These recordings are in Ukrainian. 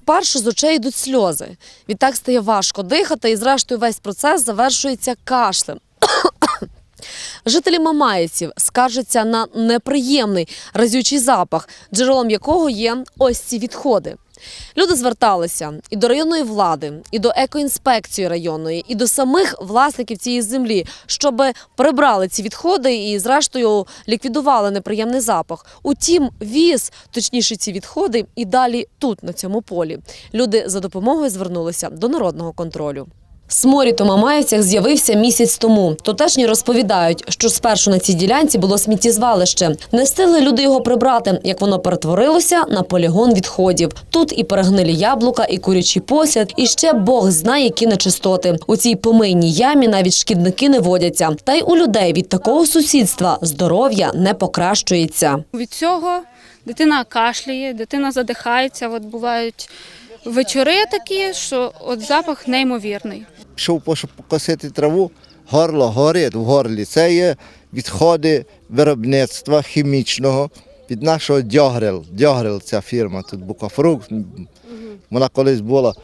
Спершу з очей йдуть сльози. Відтак стає важко дихати, і зрештою весь процес завершується кашлем. Жителі Мамаєців скаржаться на неприємний разючий запах, джерелом якого є ось ці відходи. Люди зверталися і до районної влади, і до екоінспекції районної, і до самих власників цієї землі, щоб прибрали ці відходи і, зрештою, ліквідували неприємний запах. Утім, віз, точніше, ці відходи, і далі тут, на цьому полі. Люди за допомогою звернулися до народного контролю. Сморід у Мамаївцях з'явився місяць тому. Тутешні розповідають, що спершу на цій ділянці було сміттєзвалище. Не встигли люди його прибрати, як воно перетворилося на полігон відходів. Тут і перегнилі яблука, і курячий посяд, і ще Бог знає, які нечистоти. У цій помийній ямі навіть шкідники не водяться. Та й у людей від такого сусідства здоров'я не покращується. Від цього дитина кашляє, дитина задихається. От бувають вечори такі, що от запах неймовірний. Пішов покосити траву, горло горить в горлі. Це є відходи виробництва хімічного від нашого Дьогрел. Дьогрел ця фірма, тут Букафрукт. Вона колись була.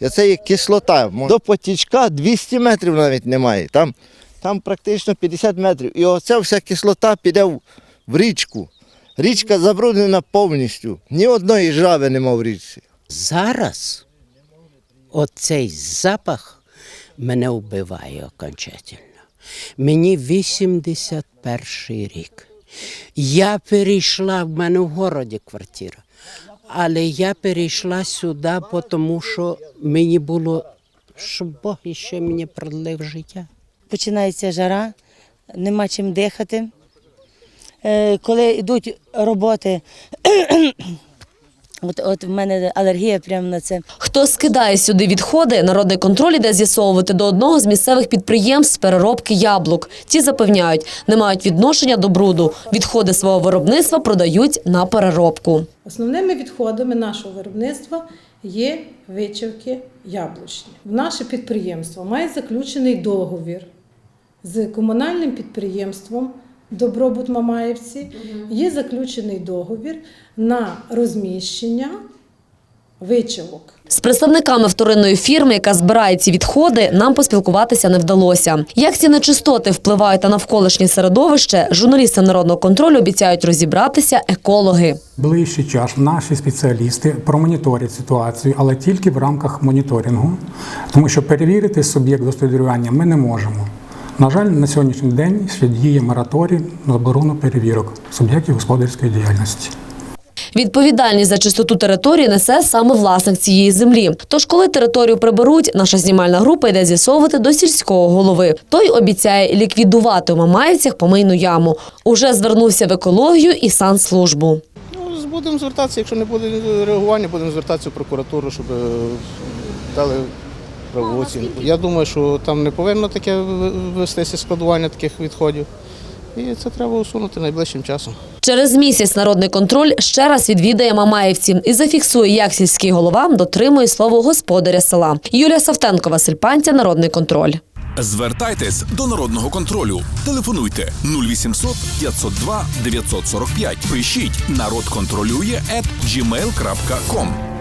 І це є кислота. До потічка 200 метрів навіть немає. Там, там практично 50 метрів. І оця вся кислота піде в, в річку. Річка забруднена повністю. Ні одної жаби нема в річці. Зараз оцей запах мене вбиває окончательно. Мені 81 рік. Я перейшла, в мене в городі квартира, але я перейшла сюди, тому що мені було, щоб Бог ще мені продлив життя. починається жара, нема чим дихати. Е, Коли йдуть роботи, от, от в мене алергія прямо на це. Хто скидає сюди відходи, народний контроль іде з'ясовувати до одного з місцевих підприємств з переробки яблук. Ті запевняють, не мають відношення до бруду. Відходи свого виробництва продають на переробку. Основними відходами нашого виробництва є вичавки яблучні. Наше підприємство має заключений договір з комунальним підприємством Добробут Мамаївці. Є заключений договір на розміщення вичавок. З представниками вторинної фірми, яка збирає ці відходи, нам поспілкуватися не вдалося. Як ці нечистоти впливають на навколишнє середовище, журналістам народного контролю обіцяють розібратися екологи. Ближчий час наші спеціалісти промоніторять ситуацію, але тільки в рамках моніторингу, тому що перевірити суб'єкт господарювання ми не можемо. На жаль, на сьогоднішній день ще діє мораторій на заборону перевірок суб'єктів господарської діяльності. Відповідальність за чистоту території несе саме власник цієї землі. Тож, коли територію приберуть, наша знімальна група йде з'ясовувати до сільського голови. Той обіцяє ліквідувати у Мамаївцях помийну яму. Уже звернувся в екологію і санслужбу. Ну, будемо звертатися, якщо не буде реагування, будемо звертатися в прокуратуру, щоб е, дали правову оцінку. Я думаю, що там не повинно таке вестися складування таких відходів. І це треба усунути найближчим часом. Через місяць народний контроль ще раз відвідає Мамаївці і зафіксує, як сільський голова дотримує слово господаря села. Юлія Савтенко, Василь Пантя, Народний контроль. Звертайтесь до народного контролю. Телефонуйте 0800 502 945. Пишіть народ контролює at gmail.com.